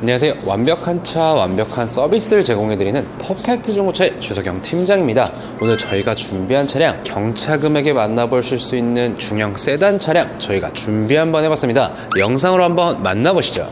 안녕하세요. 완벽한 차, 완벽한 서비스를 제공해드리는 퍼펙트 중고차의 주석영 팀장입니다. 오늘 저희가 준비한 차량, 경차 금액에 만나보실 수 있는 중형 세단 차량 저희가 준비 한번 해봤습니다. 영상으로 한번 만나보시죠.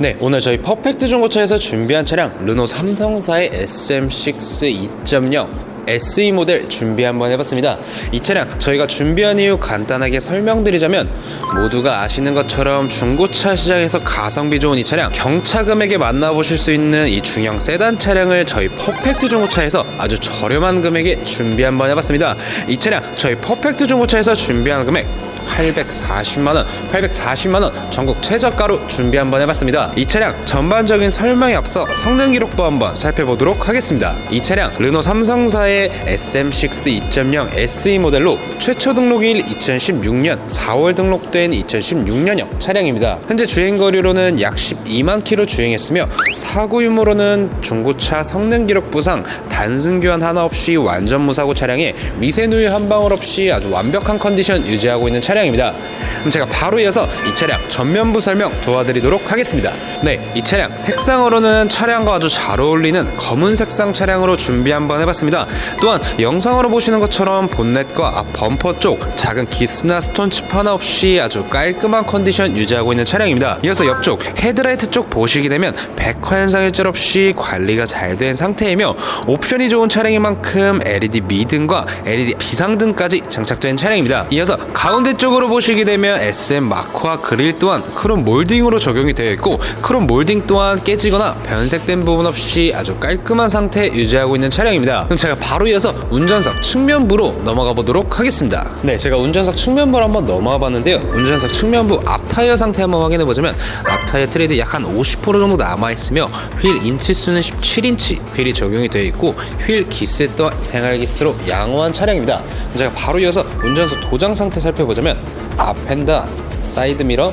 네, 오늘 저희 퍼펙트 중고차에서 준비한 차량 르노 삼성사의 SM6 2.0 SE 모델 준비 한번 해봤습니다. 이 차량 저희가 준비한 이유 간단하게 설명드리자면 모두가 아시는 것처럼 중고차 시장에서 가성비 좋은 이 차량 경차 금액에 만나보실 수 있는 이 중형 세단 차량을 저희 퍼펙트 중고차에서 아주 저렴한 금액에 준비 한번 해봤습니다. 이 차량 저희 퍼펙트 중고차에서 준비한 금액 840만원, 840만원 전국 최저가로 준비 한번 해봤습니다. 이 차량 전반적인 설명에 앞서 성능 기록부 한번 살펴보도록 하겠습니다. 이 차량 르노 삼성사의 SM6 2.0 SE 모델로 최초 등록일 2016년 4월 등록된 2016년형 차량입니다. 현재 주행 거리로는 약 12만 킬로 주행했으며 사고 유무로는 중고차 성능 기록 부상 단순 교환 하나 없이 완전 무사고 차량에 미세 누유 한 방울 없이 아주 완벽한 컨디션 유지하고 있는 차량입니다. 그럼 제가 바로 이어서 이 차량 전면부 설명 도와드리도록 하겠습니다. 네, 이 차량 색상으로는 차량과 아주 잘 어울리는 검은 색상 차량으로 준비 한번 해봤습니다. 또한 영상으로 보시는 것처럼 본넷과 앞 범퍼 쪽 작은 기스나 스톤칩 하나 없이 아주 깔끔한 컨디션 유지하고 있는 차량입니다. 이어서 옆쪽 헤드라이트 쪽 보시게 되면 백화 현상 일절 없이 관리가 잘 된 상태이며 옵션이 좋은 차량인 만큼 LED 미등과 LED 비상등까지 장착된 차량입니다. 이어서 가운데 쪽으로 보시게 되면 SM 마크와 그릴 또한 크롬 몰딩으로 적용이 되어 있고 크롬 몰딩 또한 깨지거나 변색된 부분 없이 아주 깔끔한 상태 유지하고 있는 차량입니다. 그럼 제가 바로 이어서 운전석 측면부로 넘어가 보도록 하겠습니다. 네, 제가 운전석 측면부로 한번 넘어가 봤는데요. 운전석 측면부 앞 타이어 상태 한번 확인해 보자면 앞 타이어 트레이드 약 한 50% 정도 남아 있으며 휠 인치 수는 17인치 휠이 적용이 되어 있고 휠 기스 또한 생활 기스로 양호한 차량입니다. 제가 바로 이어서 운전석 도장 상태 살펴보자면 앞 펜다, 사이드 미러,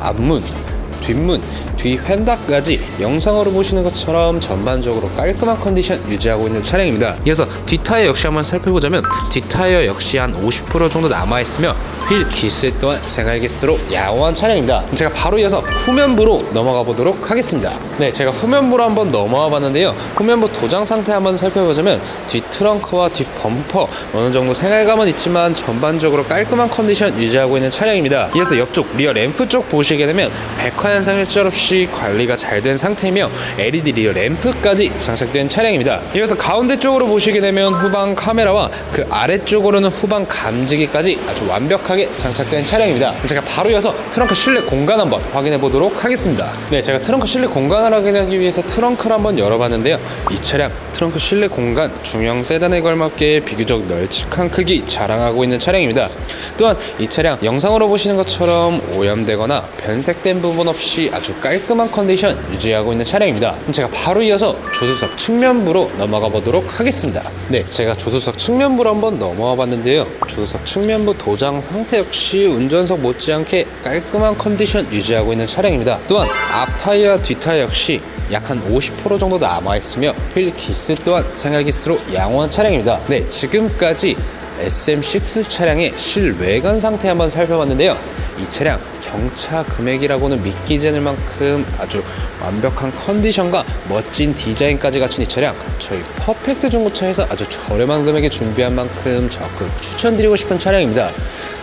앞문, 뒷문, 뒤 휀다까지 영상으로 보시는 것처럼 전반적으로 깔끔한 컨디션 유지하고 있는 차량입니다. 이어서 뒷타이어 역시 한번 살펴보자면 뒷타이어 역시 한 50% 정도 남아있으며 휠 기스 또한 생활 기스로 양호한 차량입니다. 제가 바로 이어서 후면부로 넘어가 보도록 하겠습니다. 네, 제가 후면부로 한번 넘어와 봤는데요. 후면부 도장 상태 한번 살펴보자면 뒷 트렁크와 뒷 범퍼 어느 정도 생활감은 있지만 전반적으로 깔끔한 컨디션 유지하고 있는 차량입니다. 이어서 옆쪽 리어 램프 쪽 보시게 되면 백화 현상 일 절 없이 관리가 잘 된 상태이며 LED 리어 램프까지 장착된 차량입니다. 이어서 가운데 쪽으로 보시게 되면 후방 카메라와 그 아래쪽으로는 후방 감지기까지 아주 완벽하게 장착된 차량입니다. 제가 바로 이어서 트렁크 실내 공간 한번 확인해 보도록 하겠습니다. 네, 제가 트렁크 실내 공간을 확인하기 위해서 트렁크를 한번 열어봤는데요. 이 차량 트렁크 실내 공간 중형 세단에 걸맞게 비교적 널찍한 크기 자랑하고 있는 차량입니다. 또한 이 차량 영상으로 보시는 것처럼 오염되거나 변색된 부분 없이 아주 깔끔한 컨디션 유지하고 있는 차량입니다. 제가 바로 이어서 조수석 측면부로 넘어가 보도록 하겠습니다. 네, 제가 조수석 측면부로 한번 넘어와 봤는데요. 조수석 측면부 도장 상태 역시 운전석 못지않게 깔끔한 컨디션 유지하고 있는 차량입니다. 또한 앞 타이어와 뒷 타이어 역시 약 한 50% 정도 남아있으며 휠 기스 또한 생활 기스로 양호한 차량입니다. 네, 지금까지 SM6 차량의 실외관 상태 한번 살펴봤는데요. 이 차량 경차 금액이라고는 믿기지 않을 만큼 아주 완벽한 컨디션과 멋진 디자인까지 갖춘 이 차량 저희 퍼펙트 중고차에서 아주 저렴한 금액에 준비한 만큼 적극 추천드리고 싶은 차량입니다.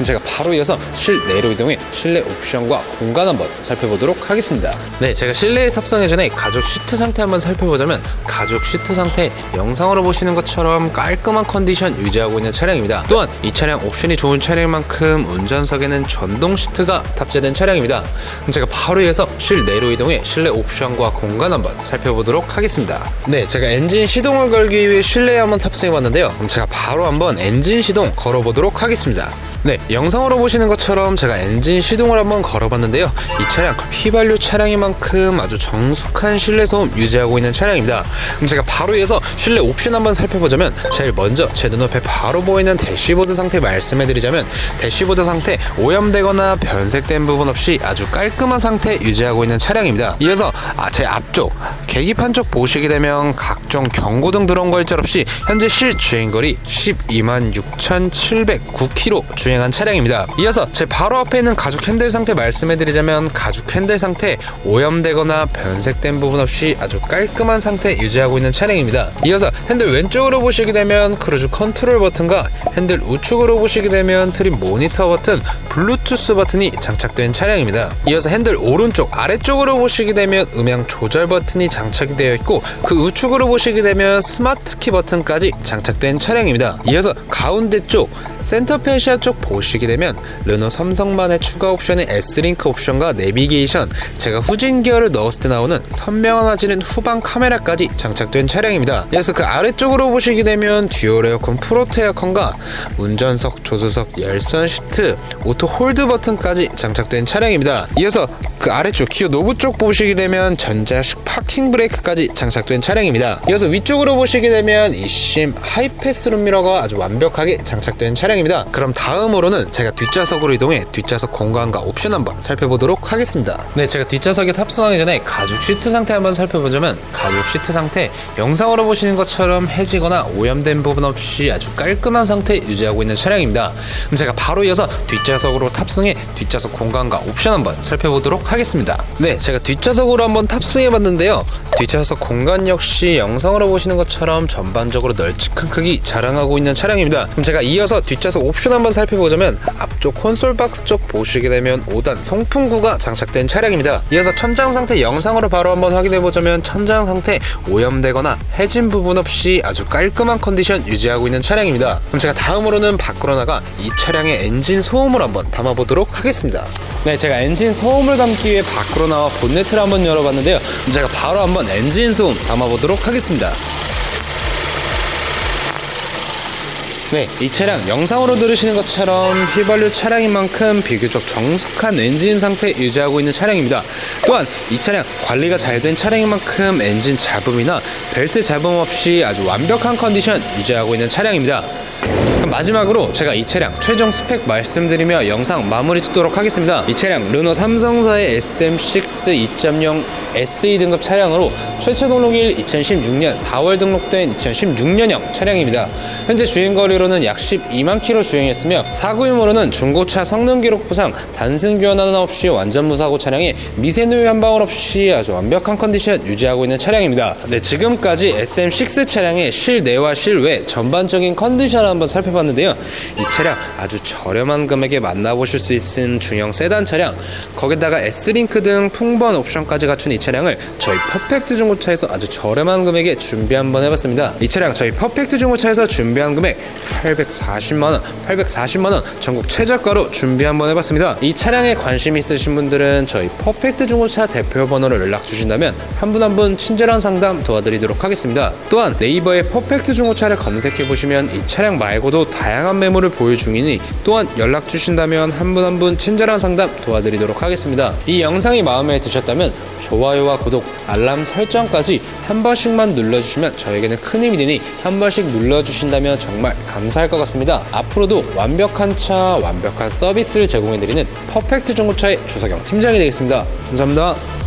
제가 바로 이어서 실내로 이동해 실내 옵션과 공간 한번 살펴보도록 하겠습니다. 네, 제가 실내에 탑승하기 전에 가죽 시트 상태 한번 살펴보자면 가죽 시트 상태 영상으로 보시는 것처럼 깔끔한 컨디션 유지하고 있는 차량입니다. 또한 이 차량 옵션이 좋은 차량인 만큼 운전석에는 전동 시트가 탑재된 차량입니다. 제가 바로 이어서 실내로 이동해 실내 옵션과 공간 한번 살펴보도록 하겠습니다. 네, 제가 엔진 시동을 걸기 위해 실내에 한번 탑승해 봤는데요. 그럼 제가 바로 한번 엔진 시동 걸어보도록 하겠습니다. 네, 영상으로 보시는 것처럼 제가 엔진 시동을 한번 걸어봤는데요. 이 차량 휘발유 차량인 만큼 아주 정숙한 실내 소음 유지하고 있는 차량입니다. 그럼 제가 바로 이어서 실내 옵션 한번 살펴보자면 제일 먼저 제 눈앞에 바로 보이는 대시보드 상태 말씀해드리자면 대시보드 상태 오염되거나 변색된 부분 없이 아주 깔끔한 상태 유지하고 있는 차량입니다. 이어서 아, 제 앞쪽 계기판 쪽 보시게 되면 각종 경고등 들어온 거 일절 없이 현재 실 주행거리 12만 6,709km 주 행한 차량입니다. 이어서 제 바로 앞에 있는 가죽 핸들 상태 말씀해드리자면 가죽 핸들 상태 오염되거나 변색된 부분 없이 아주 깔끔한 상태 유지하고 있는 차량입니다. 이어서 핸들 왼쪽으로 보시게 되면 크루즈 컨트롤 버튼과 핸들 우측으로 보시게 되면 트림 모니터 버튼, 블루투스 버튼이 장착된 차량입니다. 이어서 핸들 오른쪽 아래쪽으로 보시게 되면 음향 조절 버튼이 장착이 되어 있고 그 우측으로 보시게 되면 스마트 키 버튼까지 장착된 차량입니다. 이어서 가운데 쪽 센터페시아 쪽 보시게 되면 르노 삼성만의 추가 옵션인 S링크 옵션과 내비게이션 제가 후진 기어를 넣었을 때 나오는 선명해지는 후방 카메라까지 장착된 차량입니다. 이어서 그 아래쪽으로 보시게 되면 듀얼 에어컨 프로트 에어컨과 운전석, 조수석, 열선 시트, 오토 홀드 버튼까지 장착된 차량입니다. 이어서 그 아래쪽 기어 노브 쪽 보시게 되면 전자식 파킹 브레이크까지 장착된 차량입니다. 이어서 위쪽으로 보시게 되면 이 심 하이패스 룸미러가 아주 완벽하게 장착된 차량입니다. 그럼 다음으로는 제가 뒷좌석으로 이동해 뒷좌석 공간과 옵션 한번 살펴보도록 하겠습니다. 네, 제가 뒷좌석에 탑승하기 전에 가죽 시트 상태 한번 살펴보자면 가죽 시트 상태 영상으로 보시는 것처럼 해지거나 오염된 부분 없이 아주 깔끔한 상태 유지하고 있는 차량입니다. 그럼 제가 바로 이어서 뒷좌석으로 탑승해 뒷좌석 공간과 옵션 한번 살펴보도록 하겠습니다. 네, 제가 뒷좌석으로 한번 탑승해 봤는데요. 뒷좌석 공간 역시 영상으로 보시는 것처럼 전반적으로 널찍한 크기 자랑하고 있는 차량입니다. 그럼 제가 이어서 뒷좌석 옵션 한번 살펴보자면 앞쪽 콘솔 박스 쪽 보시게 되면 5단 송풍구가 장착된 차량입니다. 이어서 천장 상태 영상으로 바로 한번 확인해 보자면 천장 상태 오염되거나 해진 부분 없이 아주 깔끔한 컨디션 유지하고 있는 차량입니다. 그럼 제가 다음으로는 밖으로 나가 이 차량의 엔진 소음을 한번 담아보도록 하겠습니다. 네, 제가 엔진 소음을 담기 위해 밖으로 나와 본네트를 한번 열어봤는데요. 제가 바로 한번 엔진 소음 담아보도록 하겠습니다. 네, 이 차량 영상으로 들으시는 것처럼 휘발유 차량인 만큼 비교적 정숙한 엔진 상태 유지하고 있는 차량입니다. 또한 이 차량 관리가 잘 된 차량인 만큼 엔진 잡음이나 벨트 잡음 없이 아주 완벽한 컨디션 유지하고 있는 차량입니다. 그럼 마지막으로 제가 이 차량 최종 스펙 말씀드리며 영상 마무리 짓도록 하겠습니다. 이 차량 르노 삼성사의 SM6 2.0 SE 등급 차량으로 최초 등록일 2016년 4월 등록된 2016년형 차량입니다. 현재 주행 거리로는 약 12만 킬로 주행했으며 사고 유무로는 중고차 성능 기록 부상 단순 교환 하나 없이 완전 무사고 차량에 미세 누유 한 방울 없이 아주 완벽한 컨디션 유지하고 있는 차량입니다. 네, 지금까지 SM6 차량의 실내와 실외 전반적인 컨디션을 한번 살펴봤는데요. 이 차량 아주 저렴한 금액에 만나보실 수 있는 중형 세단 차량 거기다가 S링크 등 풍부한 옵션까지 갖춘 이 차량을 저희 퍼펙트 중고차에서 아주 저렴한 금액에 준비 한번 해봤습니다. 이 차량 저희 퍼펙트 중고차에서 준비한 금액 840만원 840만원 전국 최저가로 준비 한번 해봤습니다. 이 차량에 관심 있으신 분들은 저희 퍼펙트 중고차 대표 번호를 연락 주신다면 한분 한 분 친절한 상담 도와드리도록 하겠습니다. 또한 네이버에 퍼펙트 중고차를 검색해 보시면 이 차량 말고도 다양한 매물을 보유 중이니 또한 연락 주신다면 한분 한 분 친절한 상담 도와드리도록 하겠습니다. 이 영상이 마음에 드셨다면 좋아요와 구독, 알람 설정까지 한 번씩만 눌러주시면 저에게는 큰 힘이 되니 한 번씩 눌러주신다면 정말 감사할 것 같습니다. 앞으로도 완벽한 차, 완벽한 서비스를 제공해드리는 퍼펙트 중고차의 주석영 팀장이 되겠습니다. 감사합니다.